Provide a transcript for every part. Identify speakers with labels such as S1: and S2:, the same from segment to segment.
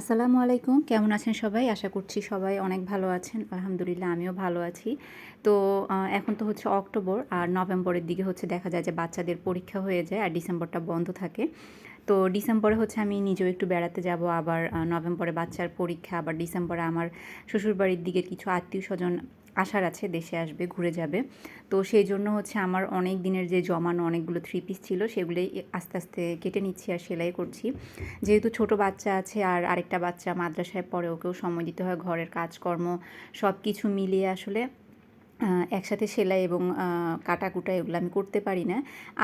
S1: আসসালামু আলাইকুম। কেমন আছেন সবাই? আশা করছি সবাই অনেক ভালো আছেন। আলহামদুলিল্লাহ, আমিও ভালো আছি। তো এখন তো হচ্ছে অক্টোবর আর নভেম্বরের দিকে হচ্ছে দেখা যায় যে বাচ্চাদের পরীক্ষা হয়ে যায় আর ডিসেম্বরটা বন্ধ থাকে। তো ডিসেম্বরে হচ্ছে আমি নিজেও একটু বেড়াতে যাব, আবার নভেম্বরে বাচ্চার পরীক্ষা, আবার ডিসেম্বরে আমার শ্বশুরবাড়ির দিকে কিছু আত্মীয় স্বজন আসার আছে, দেশে আসবে, ঘুরে যাবে। তো সেই জন্য হচ্ছে আমার অনেক দিনের যে জমানো অনেকগুলো থ্রি পিস ছিল, সেগুলোই আস্তে আস্তে কেটে নিচ্ছি আর সেলাই করছি। যেহেতু ছোট বাচ্চা আছে আর আরেকটা বাচ্চা মাদ্রাসায় পড়ে, ওকেও সময় দিতে হয়, ঘরের কাজকর্ম সব কিছু মিলিয়ে আসলে একসাথে সেলাই এবং কাটাকুটা এগুলো আমি করতে পারি না।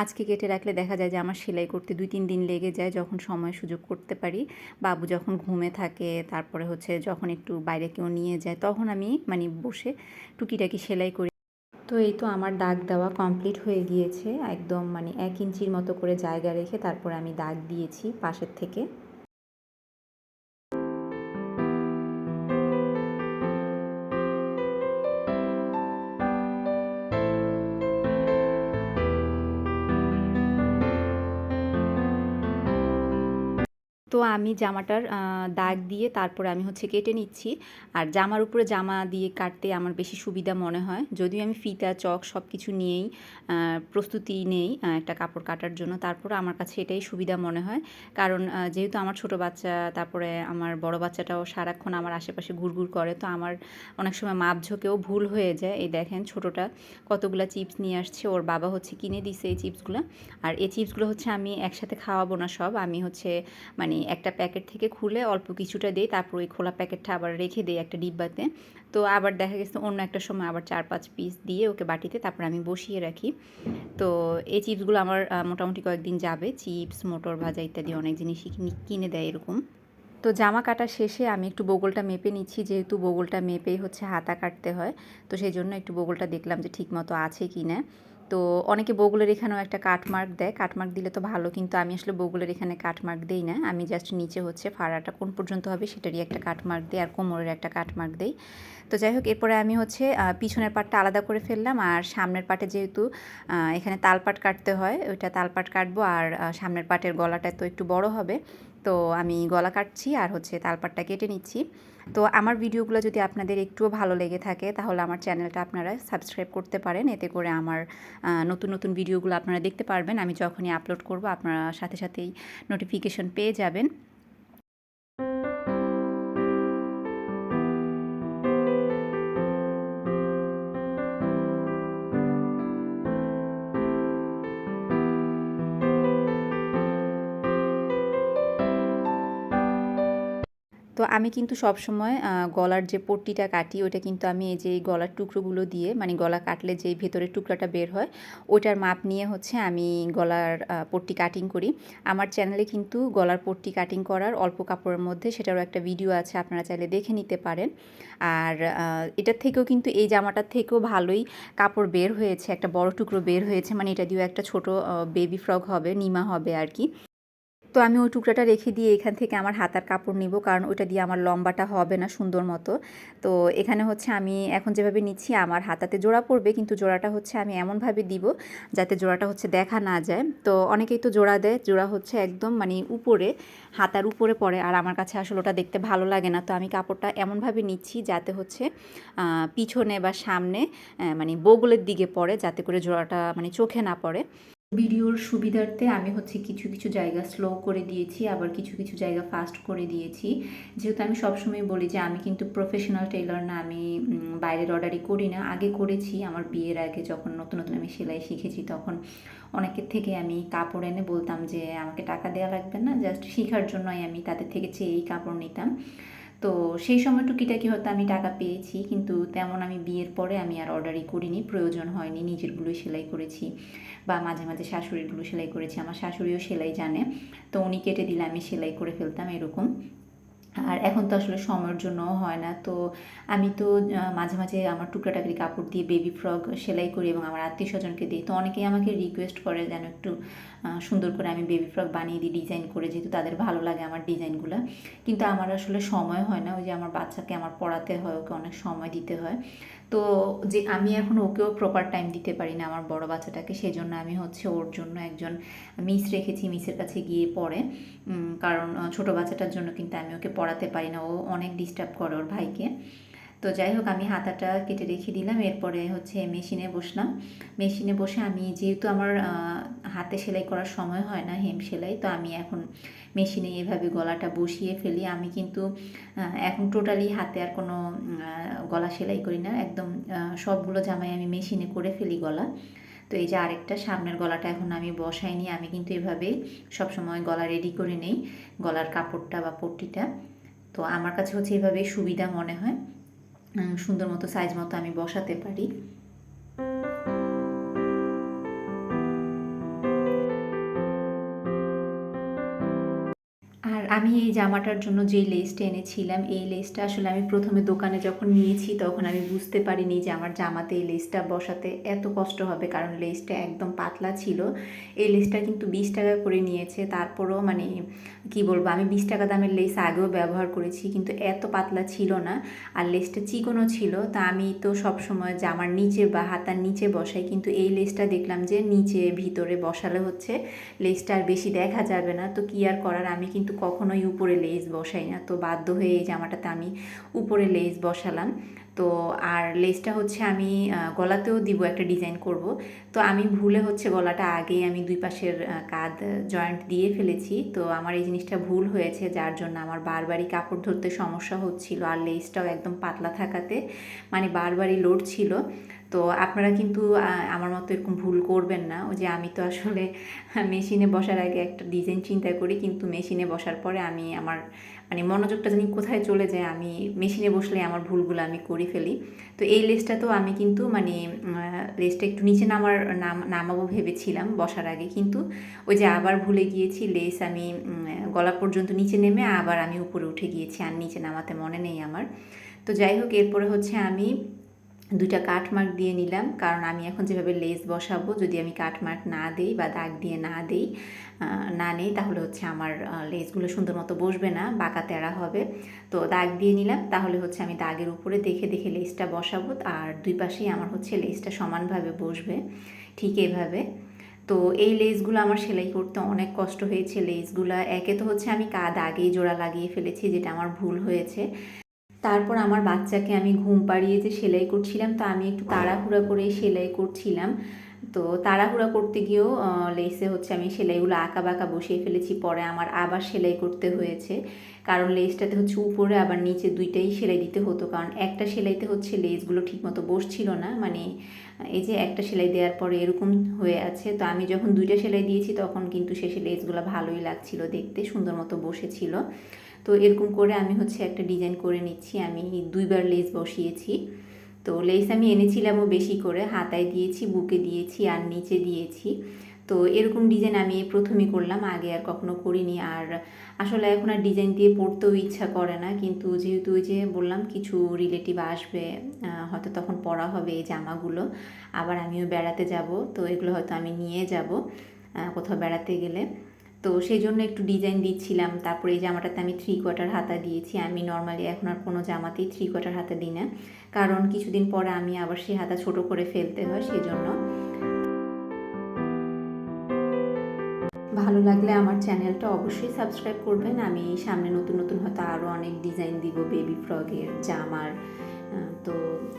S1: আজকে কেটে রাখলে দেখা যায় যে আমার সেলাই করতে দুই, তিন দিন লেগে যায় যখন সময় সুযোগ করতে পারি। বাবু যখন ঘুমে থাকে, তারপরে হচ্ছে যখন একটু বাইরে কেউ নিয়ে যায়, তখন আমি মানে বসে টুকিটাকি সেলাই করি। তো এই তো আমার দাগ দেওয়া কমপ্লিট হয়ে গিয়েছে। একদম মানে এক ইঞ্চির মতো করে জায়গা রেখে তারপরে আমি দাগ দিয়েছি পাশের থেকে। তো আমি জামাটার দাগ দিয়ে তারপরে আমি হচ্ছে কেটে নিচ্ছি। আর জামার উপরে জামা দিয়ে কাটতে আমার বেশি সুবিধা মনে হয়। যদিও আমি ফিতা, চক সব কিছু নিয়েই প্রস্তুতি নেই একটা কাপড় কাটার জন্য। তারপরে আমার কাছে এটাই সুবিধা মনে হয়। কারণ যেহেতু আমার ছোট বাচ্চা, তারপরে আমার বড় বাচ্চাটাও সারাক্ষণ আমার আশেপাশে ঘুরঘুর করে, তো আমার অনেক সময় মাপ ঝোঁকেও ভুল হয়ে যায়। এই দেখেন ছোটোটা কতগুলা চিপস নিয়ে আসছে। ওর বাবা হচ্ছে কিনে দিছে এই চিপসগুলো। আর এই চিপসগুলো হচ্ছে আমি একসাথে খাওয়াবো না সব। আমি হচ্ছে মানে একটা প্যাকেট থেকে খুলে অল্প কিছুটা দিই তারপর ওই খোলা প্যাকেটটা আবার রেখে দিই একটা ডিব্বাতে। তো আবার দেখা গেছে অন্য একটা সময় আবার চার পাঁচ পিস দিয়ে ওকে বাটিতে তারপর আমি বসিয়ে রাখি। তো এই চিপসগুলো আমার মোটামুটি কয়েকদিন যাবে। চিপস, মোটর ভাজা ইত্যাদি অনেক জিনিসই কিনে- দেয় এরকম। তো জামা কাটা শেষে আমি একটু বগলটা মেপে নিচ্ছি, যেহেতু বগলটা মেপেই হচ্ছে হাতা কাটতে হয়। তো সেই জন্য একটু বগলটা দেখলাম যে ঠিক মতো আছে কি না তো অনেকে বগলের এখানেও একটা কাটমার্ক দেয়। কাটমার্ক দিলে তো ভালো, কিন্তু আমি আসলে বগলের এখানে কাটমার্ক দেই না। আমি জাস্ট নিচে হচ্ছে ফাড়াটা কোন পর্যন্ত হবে সেটারই একটা কাটমার্ক দিই আর কোমরের একটা কাটমার্ক দেই। তো যাই হোক, এরপরে আমি হচ্ছে পিছনের পাটটা আলাদা করে ফেললাম আর সামনের পাটে যেহেতু এখানে তালপাট কাটতে হয়, ওইটা তালপাট কাটবো আর সামনের পাটের গলাটা তো একটু বড় হবে। তো আমি গলা কাটছি আর হচ্ছে তালপাটটা কেটে নিচ্ছি। তো আমার ভিডিওগুলো যদি আপনাদের একটুও ভালো লেগে থাকে, তাহলে আমার চ্যানেলটা আপনারা সাবস্ক্রাইব করতে পারেন। এতে করে আমার নতুন নতুন ভিডিওগুলো আপনারা দেখতে পারবেন। আমি যখনই আপলোড করব, আপনারা সাথে সাথেই নোটিফিকেশন পেয়ে যাবেন। তো আমি কিন্তু সবসময় আহ, গলার যে পট্টিটা কাটি ওটা কিন্তু আমি এই যে গলার টুকরোগুলো দিয়ে মানে গলা কাটলে যে ভেতরের টুকরাটা বের হয় ওটার মাপ নিয়ে হচ্ছে আমি গলার পট্টি কাটিং করি। আমার চ্যানেলে কিন্তু গলার পট্টি কাটিং করার অল্প কাপড়ের মধ্যে সেটারও একটা ভিডিও আছে আপনারা চাইলে দেখে নিতে পারেন। আর এটার থেকেও কিন্তু এই জামাটার থেকেও ভালোই কাপড় বের হয়েছে একটা বড় টুকরো বের হয়েছে মানে এটা দিয়েও একটা ছোট বেবি ফ্রক হবে নিমা হবে আর কি। তো আমি ওই টুকরাটা রেখে দিয়ে এখান থেকে আমার হাতার কাপড় নিব, কারণ ওটা দিয়ে আমার লম্বাটা হবে না সুন্দর মতো। তো এখানে হচ্ছে আমি এখন যেভাবে নিচ্ছি, আমার হাতাতে জোড়া পড়বে, কিন্তু জোড়াটা হচ্ছে আমি এমনভাবে দিব যাতে জোড়াটা হচ্ছে দেখা না যায়। তো অনেকেই তো জোড়া দেয়, জোড়া হচ্ছে একদম মানে উপরে, হাতার উপরে পড়ে, আর আমার কাছে আসলে ওটা দেখতে ভালো লাগে না। তো আমি কাপড়টা এমনভাবে নিচ্ছি যাতে হচ্ছে পিছনে বা সামনে মানে বগলের দিকে পড়ে, যাতে করে জোড়াটা মানে চোখে না পড়ে। ভিডিওর সুবিধার্থে আমি হচ্ছে কিছু কিছু জায়গা স্লো করে দিয়েছি, আবার কিছু কিছু জায়গা ফাস্ট করে দিয়েছি। যেহেতু আমি সবসময় বলি যে আমি কিন্তু প্রফেশনাল টেলার না, আমি বাইরের অর্ডারই করি না। আগে করেছি, আমার বিয়ের আগে যখন নতুন নতুন আমি সেলাই শিখেছি, তখন অনেকের থেকে আমি কাপড় এনে বলতাম যে, আমাকে টাকা দেওয়া লাগবে না জাস্ট শেখার জন্যই আমি তাদের থেকে চেয়েই কাপড় নিতাম। তো সেই সময় টুকিটাকি হয়তো আমি টাকা পেয়েছি, কিন্তু তেমন আমি বিয়ের পরে আমি আর অর্ডারই করিনি, প্রয়োজন হয়নি, নিজেরগুলোই সেলাই করেছি বা মাঝে মাঝে শাশুড়িরগুলো সেলাই করেছি, আমার শাশুড়িও সেলাই জানে, তো উনি কেটে দিলে আমি সেলাই করে ফেলতাম এরকম। আর এখন তো আসলে সময়ের জন্যও হয় না। তো আমি তো মাঝে মাঝে আমার টুকরা টাকরি কাপড় দিয়ে বেবি ফ্রক সেলাই করি এবং আমার আত্মীয় স্বজনকে দিই। তো অনেকেই আমাকে রিকোয়েস্ট করে যেন একটু সুন্দর করে আমি বেবি ফ্রক বানিয়ে দিই ডিজাইন করে যেহেতু তাদের ভালো লাগে আমার ডিজাইনগুলো কিন্তু আমার আসলে সময় হয় না, ওই যে আমার বাচ্চাকে আমার পড়াতে হয়, ওকে অনেক সময় দিতে হয়। তো যে আমি এখন ওকেও প্রপার টাইম দিতে পারি না আমার বড় বাচ্চাটাকে সেই জন্য আমি হচ্ছে ওর জন্য একজন মিস রেখেছি মিসের কাছে গিয়ে পড়ে। কারণ ছোট বাচ্চাটার জন্য কিন্তু আমি ওকে পড়াতে পারি না, ও অনেক ডিস্টার্ব করে ওর ভাইকে। তো যাই হোক, আমি হাতাটা কেটে রেখে দিলাম, এরপরে হচ্ছে মেশিনে বসলাম। মেশিনে বসে আমি যেহেতু আমার হাতে সেলাই করার সময় হয় না হেম সেলাই, তো আমি এখন মেশিনে এভাবে গলাটা বসিয়ে ফেলি। আমি কিন্তু এখন টোটালি হাতে আর কোনো গলা সেলাই করি না। একদম সবগুলো জামাই আমি মেশিনে করে ফেলি গলা। তো এই যে আরেকটা, সামনের গলাটা এখন আমি বসাইনি। আমি কিন্তু এভাবে সবসময় গলা রেডি করে নেই, গলার কাপড়টা বা পট্টিটা। তো আমার কাছে হচ্ছে এভাবেই সুবিধা মনে হয়। সুন্দর মতো সাইজ মতো আমি বসাতে পারি। আর আমি এই জামাটার জন্য যে লেসটা এনেছিলাম, এই লেসটা আসলে আমি প্রথমে দোকানে যখন নিয়েছি তখন আমি বুঝতে পারিনি যে আমার জামাতে এই লেসটা বসাতে এত কষ্ট হবে। কারণ লেসটা একদম পাতলা ছিল। এই লেসটা কিন্তু বিশ টাকা করে নিয়েছে। তারপরেও মানে কি বলব, আমি বিশ টাকা দামের লেস আগেও ব্যবহার করেছি কিন্তু এত পাতলা ছিল না। আর লেসটা চিকনও ছিল। তা আমি তো সবসময় জামার নিচে বা হাতার নিচে বসাই। কিন্তু এই লেসটা দেখলাম যে নিচে ভিতরে বসালে হচ্ছে লেসটা আর বেশি দেখা যাবে না। তো কি আর করার? আমি কিন্তু কখনোই উপরে লেস বসাই না। তো বাধ্য হয়ে এই জামাটাতে আমি উপরে লেস বসালাম। তো আর লেসটা হচ্ছে আমি গলাতেও দিব একটা ডিজাইন করব। তো আমি ভুলে হচ্ছে গলাটা আগেই আমি দুই পাশের কাঁধ জয়েন্ট দিয়ে ফেলেছি। তো আমার এই জিনিসটা ভুল হয়েছে, যার জন্য আমার বারবারই কাপড় ধরতে সমস্যা হচ্ছিল। আর লেসটাও একদম পাতলা থাকাতে মানে বারবারই লোড ছিল। তো আপনারা কিন্তু আমার মতো এরকম ভুল করবেন না। ওই যে আমি তো আসলে মেশিনে বসার আগে একটা ডিজাইন চিন্তা করি, কিন্তু মেশিনে বসার পরে আমি আমার মানে মনোযোগটা জানি কোথায় চলে যায়, আমি মেশিনে বসলে আমার ভুলগুলো আমি করে ফেলি। তো এই লেসটা তো আমি কিন্তু মানে লেসটা একটু নিচে নামার, নাম, নামাবো ভেবেছিলাম বসার আগে। কিন্তু ওই যে আবার ভুলে গিয়েছি লেস আমি গলা পর্যন্ত নিচে নেমে আবার আমি উপরে উঠে গিয়েছি, আর নিচে নামাতে মনে নেই আমার। তো যাই হোক, এরপরে হচ্ছে আমি দুইটা কাঠমার্ক দিয়ে নিলাম। কারণ আমি এখন যেভাবে লেস বসাবো, যদি আমি কাঠমার্ক না দিই বা দাগ দিয়ে না দিই না নেই, তাহলে হচ্ছে আমার লেসগুলো সুন্দর মতো বসবে না, বাঁকা তেড়া হবে। তো দাগ দিয়ে নিলাম, তাহলে হচ্ছে আমি দাগের উপরে দেখে দেখে লেসটা বসাবো, আর দুই পাশেই আমার হচ্ছে লেসটা সমানভাবে বসবে, ঠিক এভাবে। তো এই লেসগুলো আমার সেলাই করতে অনেক কষ্ট হয়েছে, লেসগুলো একে তো হচ্ছে আমি কাদ আগেই জোড়া লাগিয়ে ফেলেছি, যেটা আমার ভুল হয়েছে। তারপর আমার বাচ্চাকে আমি ঘুম পাড়িয়ে যে সেলাই করছিলাম, তো আমি একটু তাড়াহুড়া করে সেলাই করছিলাম। তো তাড়াহুড়া করতে গিয়েও লেসে হচ্ছে আমি সেলাইগুলো আঁকা বাঁকা বসিয়ে ফেলেছি, পরে আমার আবার সেলাই করতে হয়েছে। কারণ লেসটাতে হচ্ছে উপরে, আবার নিচে দুইটাই সেলাই দিতে হতো। কারণ একটা সেলাইতে হচ্ছে লেসগুলো ঠিকমতো বসছিল না মানে এই যে একটা সেলাই দেওয়ার পরে এরকম হয়ে আছে। তো আমি যখন দুইটা সেলাই দিয়েছি, তখন কিন্তু শেষে লেসগুলো ভালোই লাগছিল দেখতে, সুন্দর মতো বসেছিল। তো এরকম করে আমি হচ্ছে একটা ডিজাইন করে নিচ্ছি। আমি দুইবার লেস বসিয়েছি। তো লেস আমি এনেছিলামও বেশি করে। হাতায় দিয়েছি, বুকে দিয়েছি আর নিচে দিয়েছি। তো এরকম ডিজাইন আমি প্রথমেই করলাম, আগে আর কখনো করিনি। আর আসলে এখন আর ডিজাইন দিয়ে পড়তেও ইচ্ছা করে না। কিন্তু যেহেতু ওই যে বললাম, কিছু রিলেটিভ আসবে হয়তো তখন পড়া হবে এই জামাগুলো। আবার আমিও বেড়াতে যাব, তো এগুলো হয়তো আমি নিয়ে যাব কোথাও বেড়াতে গেলে। তো সেই জন্য একটু ডিজাইন দিচ্ছিলাম। তারপরে এই জামাটাতে আমি থ্রি কোয়ার্টার হাতা দিয়েছি। আমি নর্মালি এখন আর কোনো জামাতেই থ্রি কোয়ার্টার হাতা দিই না। কারণ কিছুদিন পরে আমি আবার সেই হাতা ছোট করে ফেলতে হয় সেই জন্য ভালো লাগলে আমার চ্যানেলটা অবশ্যই সাবস্ক্রাইব করবেন। আমি সামনে নতুন নতুন হয়তো আরও অনেক ডিজাইন দিব বেবি ফ্রগের জামার তো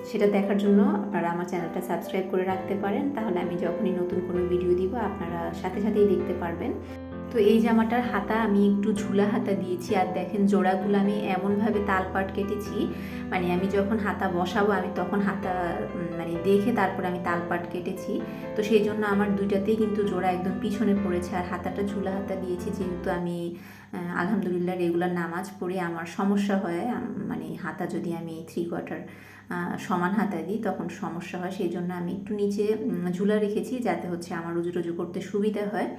S1: সেটা দেখার জন্য আপনারা আমার চ্যানেলটা সাবস্ক্রাইব করে রাখতে পারেন। তাহলে আমি যখনই নতুন কোনো ভিডিও দিব, আপনারা সাথে সাথেই দেখতে পারবেন। তো এই জামাটার হাতা আমি একটু ঝুলা হাতা দিয়েছি আর দেখেন জোড়াগুলো আমি এমনভাবে তালপাট কেটেছি। মানে আমি যখন হাতা বসাবো, আমি তখন হাতা মানে দেখে তারপর আমি তালপাট কেটেছি। তো সেই জন্য আমার দুইটাতেই কিন্তু জোড়া একদম পিছনে পড়েছে আর হাতাটা ঝুলা হাতা দিয়েছি যেহেতু আমি আলহামদুলিল্লাহ রেগুলার নামাজ পড়ে। আমার সমস্যা হয় মানে হাতা যদি আমি থ্রি কোয়ার্টার সমান হাতা দিই তখন সমস্যা হয়। সেই জন্য আমি একটু নিচে ঝুলা রেখেছি যাতে হচ্ছে আমার রুজু রুজু করতে সুবিধা হয়।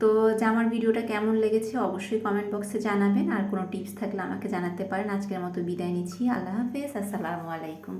S1: তো যে আমার ভিডিওটা কেমন লেগেছে অবশ্যই কমেন্ট বক্সে জানাবেন। আর কোনো টিপস থাকলে আমাকে জানাতে পারেন। আজকের মতো বিদায় নিচ্ছি। আল্লাহ হাফেজ। আসসালামু আলাইকুম।